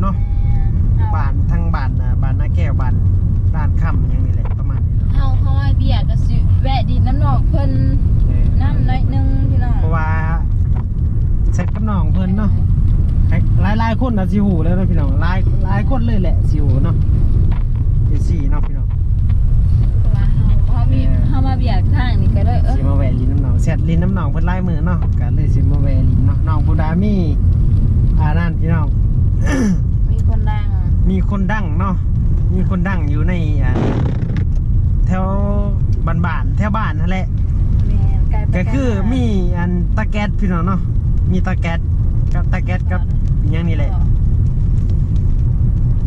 เนาะบ้านทางบ้านอะบ้านนาแก้วบ้านด้านค่ำอย่างนี้แหละประมาณนี้เนาะเฮาเฮาไอเบียร์ก็สิแวะดินน้ำนองเพิ่นเออน้ำน้อยหนึงพี่น้องเพราะว่าเสร็จกับน้องเพิ่นเนาะหลายหลายๆคนน่ะสิหูแล้วเนาะพี่น้องหลายหลายคนเลยแหละสิหูเนาะเป็นสี่เนาะพี่น้องเพราะว่าเฮาเฮามีเออเฮามาเบียร์ทางนี่ก็เลยเออ สิมาแวะลินน้ำหนองเสร็จลินน้ำหนองเพิ่นไล่มือเนาะก็เลยสิมาแวะลินเนาะน้องผู้ดามีอ่านั่นพี่น้องมี คนดังมีคนดังเนาะมีคนดังอยู่ในอ่าแถวบ้านบ้านๆแถวบ้านนั่นแหละ แม่นไกลไปก็คือมีอันตะแก๊สพี่น้องเนาะมีตะแก๊สกับตะแก๊สกับอหยังนี่แหละ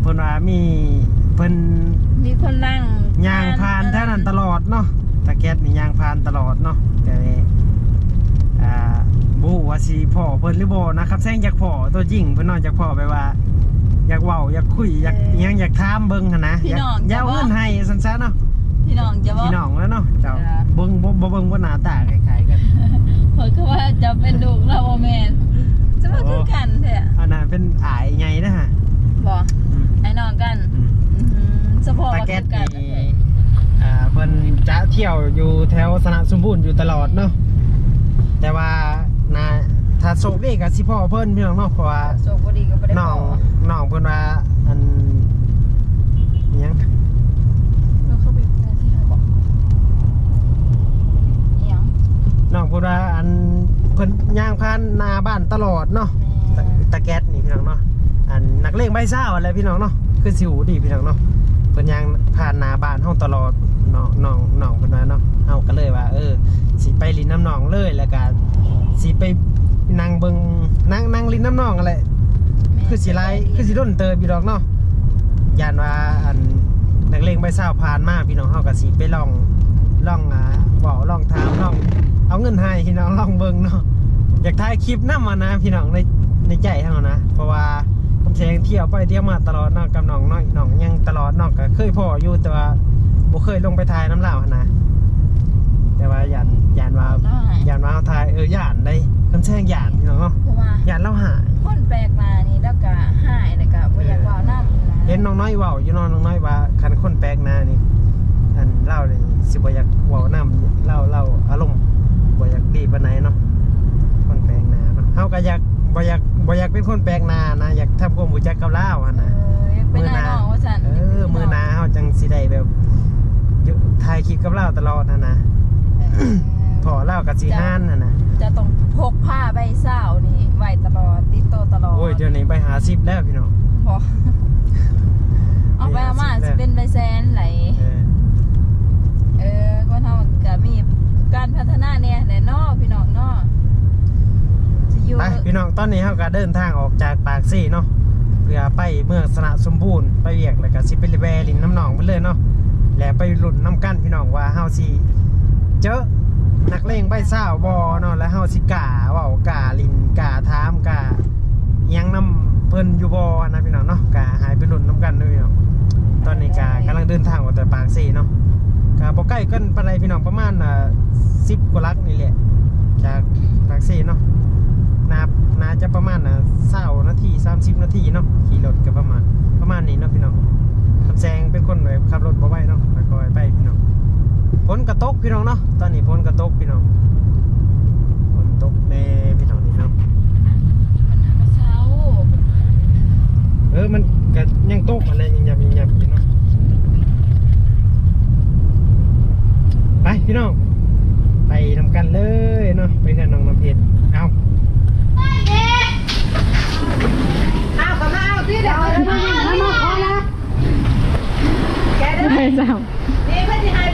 เพิ่นว่ามีเพิ่นมีคนดังย่างผ่านแถวนั้นตลอดเนาะตะแก๊สนี่ย่างผ่านตลอดเนาะแต่อ่าบฮูว่าสิพ่อเพิ่นหรือบ่นะครับแซงอยากพ่อตัวจริงเพิ่นเนอนจากพ่อไปว่าอยากเว้าอยากคุยอยากอิหยังอยากถามเบิ่งหั่นนะอยากอยากเอาเงินให้ซั่นซะเนาะพี่น้องจะบอก พี่น้องแล้วเนาะเจ้าจ้ะ เบิ่งบ่บ่เบิ่งบ่หน้าตาคล้ายๆกัน เพิ่นก็ว่าจะเป็นลูกเราบ่แม่นจะมาคือกันแท้อันนั้นเป็นอายไงนะฮะบ่อืมไอ้น้องกันอืม อืมเฉพาะตาว่าแก๊คืสอกันนี่อ่าเพิ่นจะเที่ยวอยู่แถวสนามสมบูรณ์อยู่ตลอดเนาะแต่ว่านา ถ้าโชคดีก็สิพ่อเพิ่นพี่น้องเนาะเพราะว่าโชคบ่ดีก็บ่ได้น้องน้องเพิ่นว่าอันอิหยังเราเข้าไปแทนที่เฮาบอกอีหยังน้องเพิ่นว่าอันเพิ่นย่างผ่านหน้าบ้านตลอดเนาะตะตะแก๊สนี่พี่น้องเนาะอันนักเลงใบซ่าอะไรพี่น้องเนาะคือสิวดีพี่น้องเนาะเพิ่นย่างผ่านหน้าบ้านเฮาตลอดน้องน้องน้องเพิ่นว่าเนาะเฮาก็เลยว่า เออสิไปลินน้ำหนองเลยแล้วก็สิไป นั่งเบิ่งนั่งนั่งลินน้ำหนองอะไรคือสิไลคือสิด้นเติบพี่ดอกเนาะยานว่าอันนักเลงใบเศร้าผ่านมาพี่น้องเฮาก็สิไปลองลองอ่าเว้าลองถามลอง เอาเงินให้พี่น้องลองเบิ่งเนาะอยากถ่ายคลิปนำมานะพี่น้องในในใจเฮานะ เพราะว่าผมแซงเที่ยวไปเที่ยวมาตลอดเนาะกับน้องน้อยน้องยังตลอดเนาะก็เคยพ่ออยู่แต่ว่าบ่เคยลงไปถ่ายน้ำลาวหั้นนะแต่ว่าย่านย่านว่าย่านว่าเฮาถ่ายเออย่านได้คำ แซงย่านพี่น้องเนาะเพราะว่าย่านเราหายคนแปลกหน้านี่แล้วก็หายแล้วก็บ่อยากเว้านำเห็นน้องน้อยเว้าอยู่เน้องน้องน้อยว่าคันคนแปลกหน้านี่อันเล่านี่สิบ่อยากเว้านำเล่าเล่าอารมณ์บ่อยากดีปานไหนเนาะคนแปลกหน้าเนาะเฮาก็อยากบ่อยากบ่อยากเป็นคนแปลกหน้านะอยากทำความรู้จักกับเล่าหั่นเอน่ะออยากเป็นหน้าน้องว่าซั่นเออมือหนาเฮาจังสิได้แบบอยู่ถ่ายคลิปกับเล่าตลอดหั่นนะเออพอเล่ากับสิห้านหั่นน่ะ จะต้องพกผ้าใบเศร้านี่ไว้ตลอดติดตัวตลอดโอ้ยเดี๋ยวนี้ไปหา10แล้วพี่น้องพอเอาไปเอามาสิเป็นใบแซนไหลเออเออก็เท่ากับมีการพัฒนาเนี่ยแน่นอพี่น้องเนาะจะอยู่ไปพี่น้องตอนนี้เฮาก็เดินทางออกจากปากซี่เนาะเพื่อไปเมืองสระสมบูรณ์ไปเวียกแล้วก็สิไปแวลินน้ำหนองไปเลยเนาะแล้วไปลุ้นน้ำกันพี่น้องว่าเฮาสิเจอ นักเลงใบซ่าวบ่เนาะแล้วเฮาสิกาเว้ากาลินกาถามกายังนํเพิ่นอยู่บ่นะพี่น้องเนาะกาหายไปลุ้นน้ำกันด้อพี่น้องตอนนี้ก็กำลังเดินทางออกจากปากซีเนาะก็บ่ใกล้กันปานใดพี่น้องประมาณอ่า10กว่าลักนี่แหละจากปากซีเนาะนานาจะประมาณเศร้านาทีสามสิบนาทีเนาะขี่รถก็ประมาณประมาณนี้เนาะพี่น้องคำแซงเป็นคนแบบขับรถบ่ไหวเนาะไปคอยไปพี่น้อง ฝนกระตกพี่น้องเนาะตอนนี้ฝนกระตกพี่น้องฝนตกแน่พี่น้องนี่เนาะมันหากระเช้าเออมันก็ยังตกอะไรยังยับยังยับอยู่เนาะไปพี่น้องไปทำกันเลยเนาะไปเพื่อนน้องน้ำเพชรเอาเอากลับมาเอาที่เดี๋ยวเอาแล้วมามามาพอละแกเด้อใบเศร้านี่เพื่อนที่หายใบ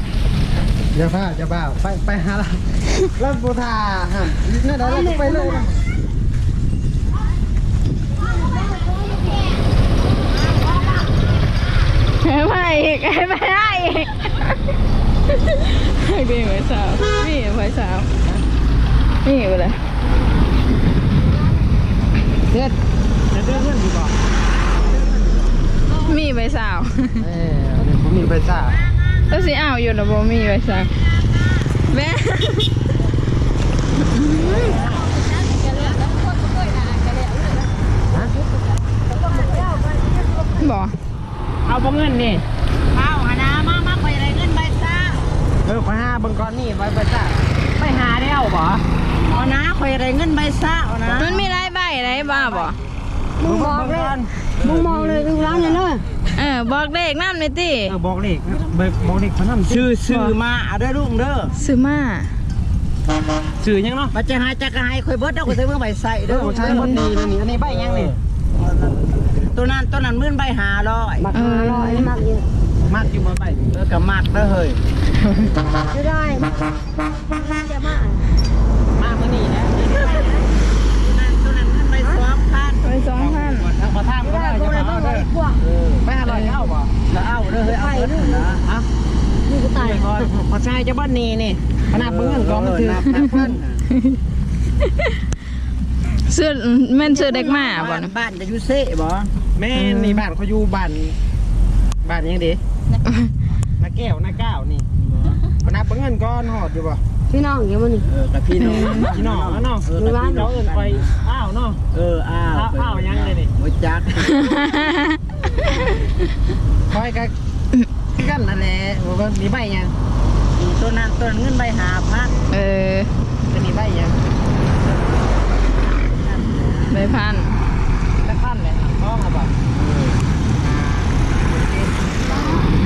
อย่าพลาดอย่าบ้าไปไปหาลาบลาบบูทาฮะนั่นเดี๋ยวเราจะไปเลยนะให้ไปอีกให้ไปได้อีกให้เป็นไว้สาวนี่ไว้สาวนี่ไปเลยเด็ดจะเดินเงินดีกว่ามีไว้สาวเออเดี๋ยวผมมีไปซ่า ก็สิอ้าวอยู่นะบ่มีไว้สาวแม่ฮะบ่เอาบ่เงินนี่เอาหานามามาไปอะไรเงินใบซ่าเออไปหาเบิ่งก่อนนี่ไปไปซ่าไปหาแล้วบ่เอานะคอยอะไรเงินใบซ่าเอานะมันมีหลายใบหลายบ้าบ่มึงบอกเลยมึงมองเลยดูร้านเนี่ยเนอะเออบอกเลขน้ำเลยติเออบอกเลขเบิกบอกเลขพนันชื่อชื่อมาเอาได้ลุงเด้อซื้อมาชื่อยังเนาะมาจะหายจะกระหายคอยเบิดเอาคอยใส่เมื่อใบใส่เอเด้ออใช้คนดีเลยนี่อันนี้ใบยังนี่ตัวนั้นตัวนั้นมื่นใบหาร้อยเออมักอยู่มากอยู่บ่ใบเออกับมักเด้อเฮ้ยจะได้จะมามากมื้อนี้นะ ตัวนั้นตัวนั้นมื่นใบสองพัน ไปสองพัน ทางขอทางก็ได้จะมาเอาเด้อ พวก ไปหาลอยเอาบ่ แล้วเอาเด้อเฮ้ยเอาเบิดนะ ฮะ นี่ก็ตาย พอพอ ใช้จะบ้านนี้นี่ขนาดเบิ่งเงินกองมันถือนับนับพันซื้อแม่นซื้อเด็กมาบ่บ้านนะบ้านจะอยู่เซ่บ่แม่นี่บ้านเขาอยู่บ้านบ้านยังดีนาแก้วนาก้าวนี่ขนาดเบิ่งเงินก้อนหอดอยู่บ่พี่น้องอย่างมันนี่เออกับพี่น้องพี่น้องแล้วเนาะเราเอิ้นไปอ้าวเนาะเอออ้าวอ้าวอ้าวยังเลยนี่บ่จักคอยกันกันนั่นแหละว่ามีใบยัง ตัวนั้นตัวนั้นเงินใบหาพันเออเป็นมีใบยังใบพันสักพันเลยท้องอะบ่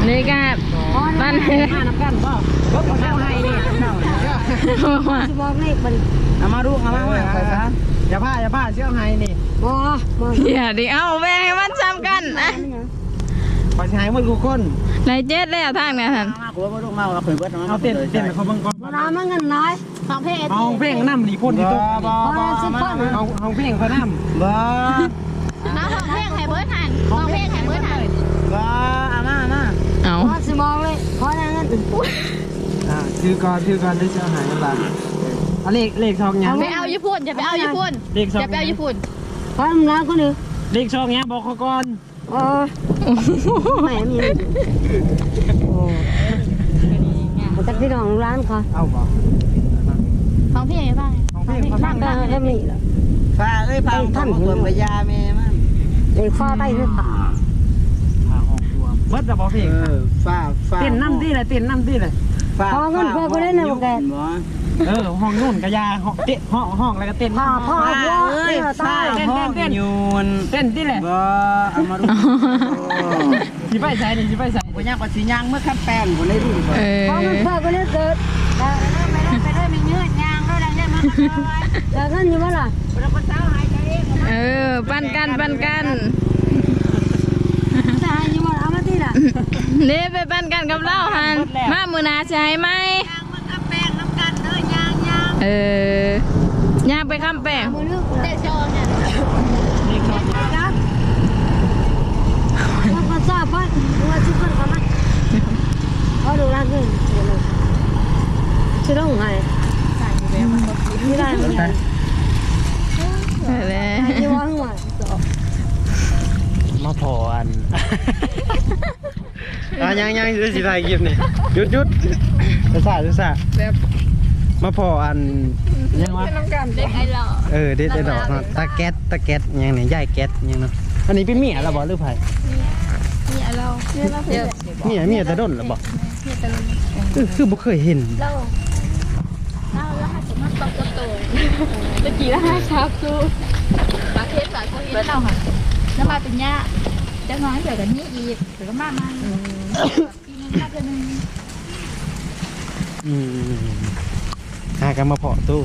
นี่ก็บ้านห้าน้ำกันบ่รถของเราให้นี่จะบอกเลขมันเอามาลูกเอามาว่าไปซะอย่าผ้าอย่าผ้าเชื่อให้นี่บ่บ่อย่าดิเอาแบ่งให้มันซ้ำกันอะ ขอใช้มือกูคนในเจ็ดแล้วทางเนี่ยท่านมากูว่าลูกมาเอาเพิ่นเบิดมาเอาเต้นเต้นเขาเบิ่งก่อนน้ำมันเงินน้อยสองเพศเอาเพลงน้ำนี่พ่นที่ตุ๊กบ่พอสิบคนเอาเอาเพลงเขาน้บ่น้ำของเพศไข่เบิร์ดหันของเพศไข่เบิร์ดหันบ่เอามาเอามาเอาพอสิบอกเลยพอแล้วเงินำอ่าชื่อก่อนชื่อก่อนได้เชื่อหายน้ำลายเอาเลขเลขช่องยังไปเอาญี่ปุ่นอย่าไปเอาญี่ปุ่นเลขช่องอย่าไปเอาญี่ปุ่นพอมึงร้านคนนึงเลขช่องยังบอกเขาก่อนโอ้ แม่มีมาจากพี่น้องร้านเขาเอาบ่ฟังพี่ยังไงบ้างของพลงเขาบ้าน้ำนก็ได้มีแล้วฟ้าเอ้ยพาท่านเพิ่นไปยาแม่มันเด็กฟ้าใต้หรือเปล่าทางออกตัวเบิดจะบอกพลงเออฟ้าฟ้าเต้นน้ำที่เลยเต้นน้ำที่เลยฟ้าพอเงินเพื่อไปเล่นในวงการบ่ เออห้องนู่นกระยาห้องเต้นห้องห้องอะไรก็เต้นพ่อพ่อฟ้าพ่อเอ้ยเออฟ้าตายห้องยูนเต้นที่แหละบ่เอามาลูกสิไปใส่นี่สิไปใส่บ่ยากกว่าสิย่างเมื่อคันแป้งบ่ได้ดูบ่เอพออเงินเพื่อไปเล่นเกิดไปเลยไปเลยมีเงื่อนยางแล้วได้มาแล้วเงินอยู่ว่าล่ะเราก็เช้าหายใจเองเออปันกันปันกันจะให้อยู่ว่าเอามาที่ล่ะเด้ไปปันกันกับเราหันมามือหนาใช่ไหม เออย่างไปคำแป้งมือลึกเด็กชอบเนี่ยครับว่าภาษาพันว่าชิพันกันนะเขาดูร้านเงินชื่อต้องไงไม่ได้ไม่ได้ไปแล้วที่ว่าหัวมาพออันอะยังยังจะสิถ่ายคลิปนี่หยุดหยุดจะซ่าจะซ่าแบบ มาพออันยังวะน้ำกันเด็กไอ้หล่อเออเด็ดได้ดอกเนาะตาแก๊สตาแก๊สยังนี่ย่ายแก๊สยังเนาะอันนี้เป็นเมียแล้วบ่หรือไผนี่เราเนี่ยเราเดี๋ยวเมียเมียตะด้นแล้วบ่เออคือบ่เคยเห็นเราเราแล้วให้ผมมาตบกระโตตะกี้แล้วให้ครับซูปลาเทศปลาโคเห็นเราค่ะแล้วมาเป็นย่าจะน้อยเดี๋ยวกันนี้อีกเดี๋ยวก็มามาปีนึงมาเดือนนึงอืม หากันมาเพาะตู้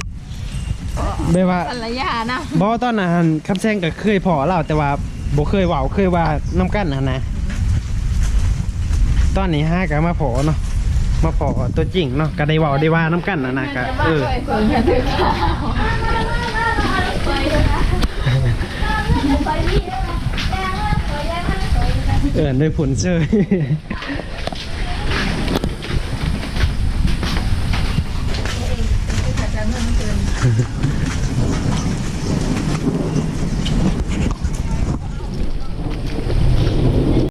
แบบว่าภรรยานะบ่ตอนนั้นคำแซงก็เคยพอเราแต่ว่าบ่เคยเว้าเคยว่าน้ำกันนะนะ ตอนนี้ห้าก็มาพอเนาะมาพอตัวจริงเนาะก็ได้เว้าได้ว่าน้ำกันนะนะก็เออคนแค่ถือข้าวเอิ้นด้วยผลเชย